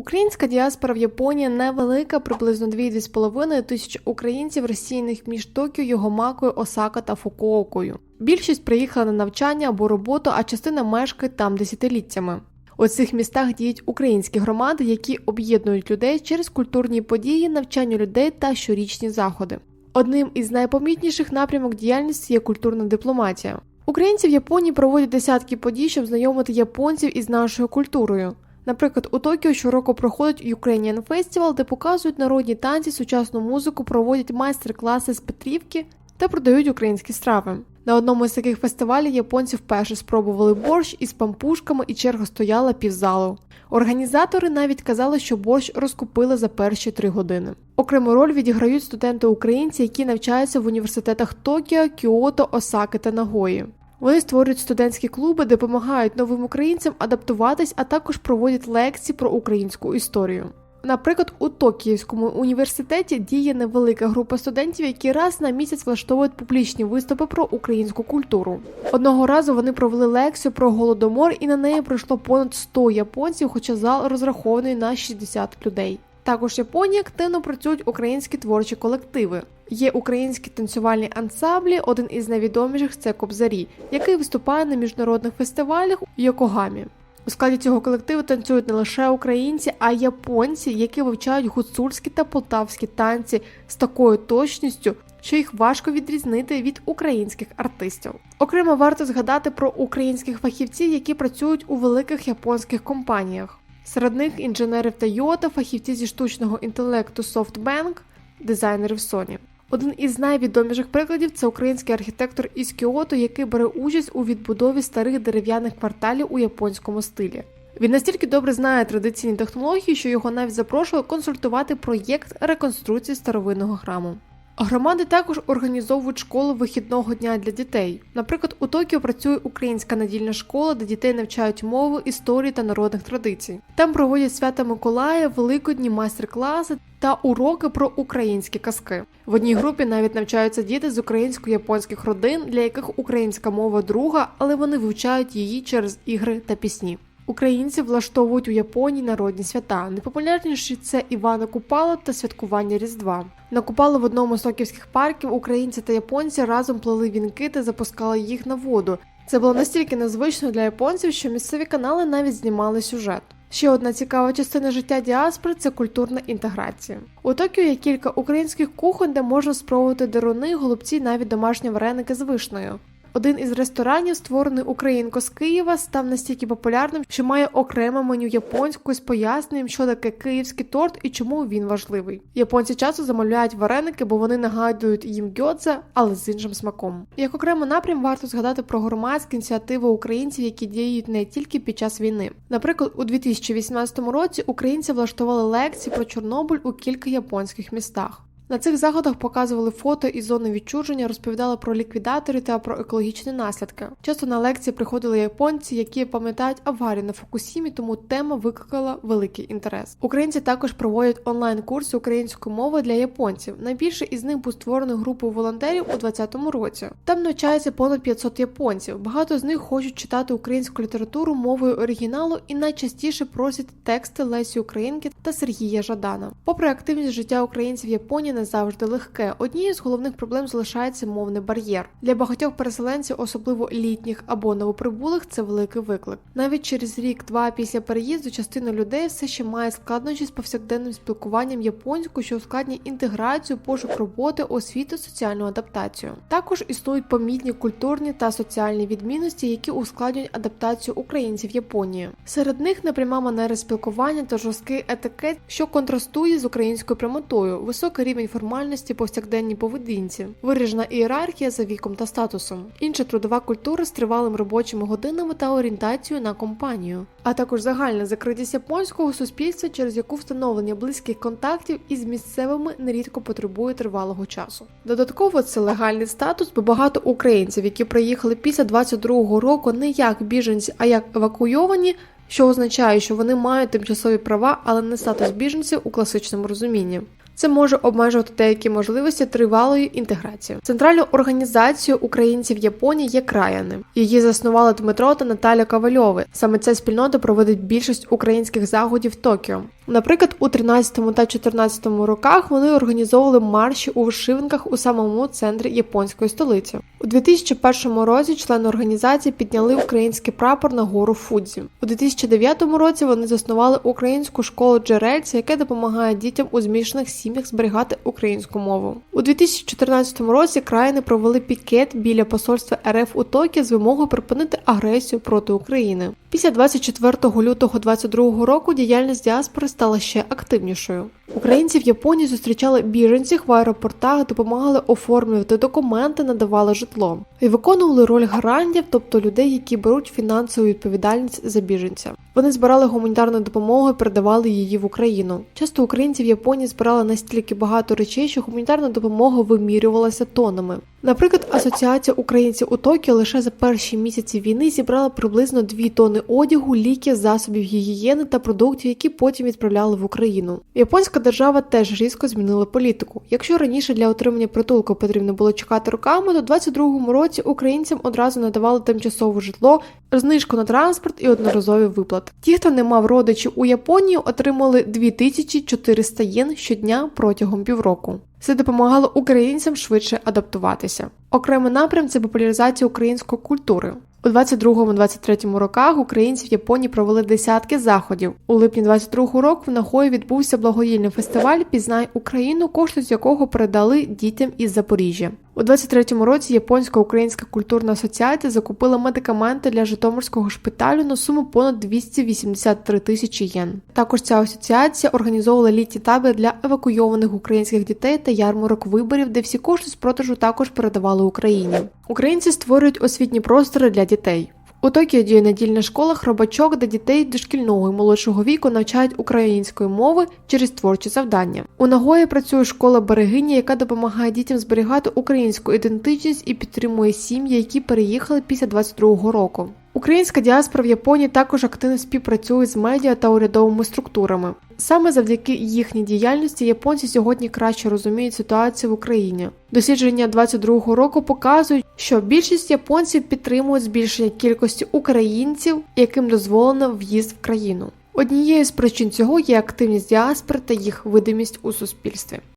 Українська діаспора в Японії невелика, приблизно 2-2,5 тисяч українців, розсіяних між Токіо, Йогомакою, Осака та Фукуокою. Більшість приїхала на навчання або роботу, а частина мешкає там десятиліттями. У цих містах діють українські громади, які об'єднують людей через культурні події, навчання людей та щорічні заходи. Одним із найпомітніших напрямок діяльності є культурна дипломатія. Українці в Японії проводять десятки подій, щоб знайомити японців із нашою культурою. Наприклад, у Токіо щороку проходить Ukrainian Festival, де показують народні танці, сучасну музику, проводять майстер-класи з Петрівки та продають українські страви. На одному з таких фестивалів японці вперше спробували борщ із пампушками і черга стояла півзалу. Організатори навіть казали, що борщ розкупили за перші три години. Окрему роль відіграють студенти-українці, які навчаються в університетах Токіо, Кіото, Осаки та Нагої. Вони створюють студентські клуби, допомагають новим українцям адаптуватись, а також проводять лекції про українську історію. Наприклад, у Токіївському університеті діє невелика група студентів, які раз на місяць влаштовують публічні виступи про українську культуру. Одного разу вони провели лекцію про голодомор, і на неї прийшло понад 100 японців, хоча зал розрахований на 60 людей. Також в Японії активно працюють українські творчі колективи. Є українські танцювальні ансамблі, один із найвідоміших це Кобзарі, який виступає на міжнародних фестивалях у Йокогамі. У складі цього колективу танцюють не лише українці, а й японці, які вивчають гуцульські та полтавські танці з такою точністю, що їх важко відрізнити від українських артистів. Окремо варто згадати про українських фахівців, які працюють у великих японських компаніях. Серед них інженерів Toyota, фахівці зі штучного інтелекту SoftBank, дизайнерів Sony. Один із найвідоміших прикладів це український архітектор із Кіото, який бере участь у відбудові старих дерев'яних кварталів у японському стилі. Він настільки добре знає традиційні технології, що його навіть запрошували консультувати проєкт реконструкції старовинного храму. Громади також організовують школу вихідного дня для дітей. Наприклад, у Токіо працює українська надільна школа, де дітей навчають мови, історії та народних традицій. Там проводять свята Миколая, великодні майстер-класи та уроки про українські казки. В одній групі навіть навчаються діти з українсько-японських родин, для яких українська мова друга, але вони вивчають її через ігри та пісні. Українці влаштовують у Японії народні свята. Найпопулярніші це Івана Купала та святкування Різдва. На Купало в одному з токівських парків українці та японці разом плели вінки та запускали їх на воду. Це було настільки незвично для японців, що місцеві канали навіть знімали сюжет. Ще одна цікава частина життя діаспори це культурна інтеграція. У Токіо є кілька українських кухонь, де можна спробувати деруни, голубці, навіть домашні вареники з вишнею. Один із ресторанів, створений українко з Києва, став настільки популярним, що має окреме меню японською з поясненням, що таке київський торт і чому він важливий. Японці часто замовляють вареники, бо вони нагадують їм гьодзе, але з іншим смаком. Як окремо напрям варто згадати про громадські ініціативи українців, які діють не тільки під час війни. Наприклад, у 2018 році українці влаштували лекції про Чорнобиль у кілька японських містах. На цих заходах показували фото із зони відчуження, розповідали про ліквідатори та про екологічні наслідки. Часто на лекції приходили японці, які пам'ятають аварію на Фукусімі, тому тема викликала великий інтерес. Українці також проводять онлайн-курси української мови для японців. Найбільше із них був створений групою волонтерів у 2020 році. Там навчається понад 500 японців. Багато з них хочуть читати українську літературу мовою оригіналу і найчастіше просять тексти Лесі Українки та Сергія Жадана. Попри активність життя українців в Японії не завжди легке. Однією з головних проблем залишається мовний бар'єр. Для багатьох переселенців, особливо літніх або новоприбулих, це великий виклик. Навіть через рік-два після переїзду частина людей все ще має складнощі з повсякденним спілкуванням японською, що ускладнює інтеграцію, пошук роботи, освіту, соціальну адаптацію. Також існують помітні культурні та соціальні відмінності, які ускладнюють адаптацію українців Японії. Серед них непряма манера спілкування та жорсткий етикет, що контрастує з українською прямотою, високий рівень формальності повсякденній поведінці, виражена ієрархія за віком та статусом, інша трудова культура з тривалими робочими годинами та орієнтацією на компанію, а також загальна закритість японського суспільства, через яку встановлення близьких контактів із місцевими нерідко потребує тривалого часу. Додатково це легальний статус, бо багато українців, які приїхали після 22-го року, не як біженці, а як евакуйовані. Що означає, що вони мають тимчасові права, але не статус біженців у класичному розумінні. Це може обмежувати деякі можливості тривалої інтеграції. Центральною організацією українців Японії є краяни. Її заснували Дмитро та Наталя Ковальови. Саме ця спільнота проводить більшість українських заходів в Токіо. Наприклад, у 13 та 14 роках вони організовували марші у вишиванках у самому центрі японської столиці. У 2001 році члени організації підняли український прапор на гору Фудзі. У 2009 році вони заснували українську школу джерельця, яка допомагає дітям у змішаних сім'ях зберігати українську мову. У 2014 році країни провели пікет біля посольства РФ у Токіо з вимогою припинити агресію проти України. Після 24 лютого 2022 року діяльність діаспори стала ще активнішою. Українці в Японії зустрічали біженців в аеропортах, допомагали оформлювати документи, надавали житло і виконували роль гарантів, тобто людей, які беруть фінансову відповідальність за біженця. Вони збирали гуманітарну допомогу і передавали її в Україну. Часто українці в Японії збирали настільки багато речей, що гуманітарна допомога вимірювалася тонами. Наприклад, Асоціація українців у Токіо лише за перші місяці війни зібрала приблизно 2 тонни одягу, ліків, засобів гігієни та продуктів, які потім відправляли в Україну. Японська держава теж різко змінила політику. Якщо раніше для отримання притулку потрібно було чекати роками, то в 22-му році українцям одразу надавали тимчасове житло, знижку на транспорт і одноразові виплати. Ті, хто не мав родичів у Японії, отримали 2400 єн щодня протягом півроку. Це допомагало українцям швидше адаптуватися. Окремий напрям це популяризація української культури. У 22-23 роках українці в Японії провели десятки заходів. У липні 22 року в Нагої відбувся благодійний фестиваль Пізнай Україну, кошти з якого передали дітям із Запоріжжя. У 23-му році Японська Українська культурна асоціація закупила медикаменти для Житомирського шпиталю на суму понад 283 тисячі єн. Також ця асоціація організовувала літні табори для евакуйованих українських дітей та ярмарок виборів, де всі кошти з продажу також передавали Україні. Українці створюють освітні простори для дітей. У Токіо діє недільна школа хробачок, де дітей дошкільного і молодшого віку навчають української мови через творчі завдання. У Нагої працює школа берегині, яка допомагає дітям зберігати українську ідентичність і підтримує сім'ї, які переїхали після 22-го року. Українська діаспора в Японії також активно співпрацює з медіа та урядовими структурами. Саме завдяки їхній діяльності японці сьогодні краще розуміють ситуацію в Україні. Дослідження 22-го року показують, що більшість японців підтримують збільшення кількості українців, яким дозволено в'їзд в країну. Однією з причин цього є активність діаспори та їх видимість у суспільстві.